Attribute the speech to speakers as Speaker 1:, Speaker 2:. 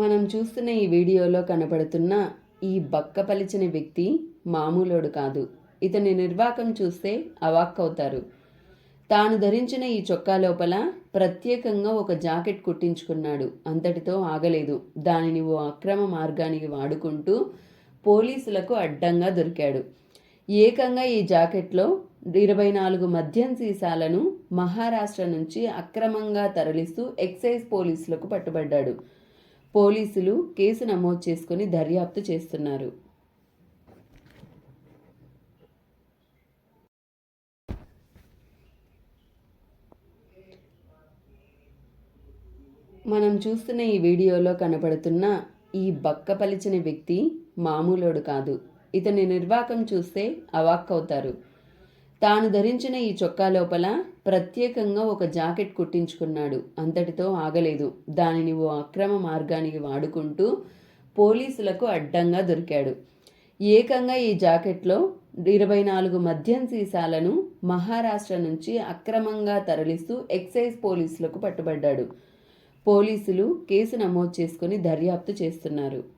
Speaker 1: మనం చూస్తున్న ఈ వీడియోలో కనపడుతున్న ఈ బక్క పలిచిన వ్యక్తి మామూలోడు కాదు. ఇతని నిర్వాకం చూస్తే అవాక్కవుతారు. తాను ధరించిన ఈ చొక్కా లోపల ప్రత్యేకంగా ఒక జాకెట్ కుట్టించుకున్నాడు. అంతటితో ఆగలేదు. దానిని ఓ అక్రమ మార్గానికి వాడుకుంటూ పోలీసులకు అడ్డంగా దొరికాడు. ఏకంగా ఈ జాకెట్లో ఇరవై నాలుగు మద్యం సీసాలను మహారాష్ట్ర నుంచి అక్రమంగా తరలిస్తూ ఎక్సైజ్ పోలీసులకు పట్టుబడ్డాడు. పోలీసులు కేసు నమోదు చేసుకుని దర్యాప్తు చేస్తున్నారు. మనం చూస్తున్న ఈ వీడియోలో కనపడుతున్న ఈ బక్క పలిచిన వ్యక్తి మామూలోడు కాదు. ఇతని నిర్వాకం చూస్తే అవాక్కవుతారు. తాను ధరించిన ఈ చొక్కా లోపల ప్రత్యేకంగా ఒక జాకెట్ కుట్టించుకున్నాడు. అంతటితో ఆగలేదు. దానిని ఓ అక్రమ మార్గానికి వాడుకుంటూ పోలీసులకు అడ్డంగా దొరికాడు. ఏకంగా ఈ జాకెట్లో ఇరవై నాలుగు మద్యం సీసాలను మహారాష్ట్ర నుంచి అక్రమంగా తరలిస్తూ ఎక్సైజ్ పోలీసులకు పట్టుబడ్డాడు. పోలీసులు కేసు నమోదు చేసుకుని దర్యాప్తు చేస్తున్నారు.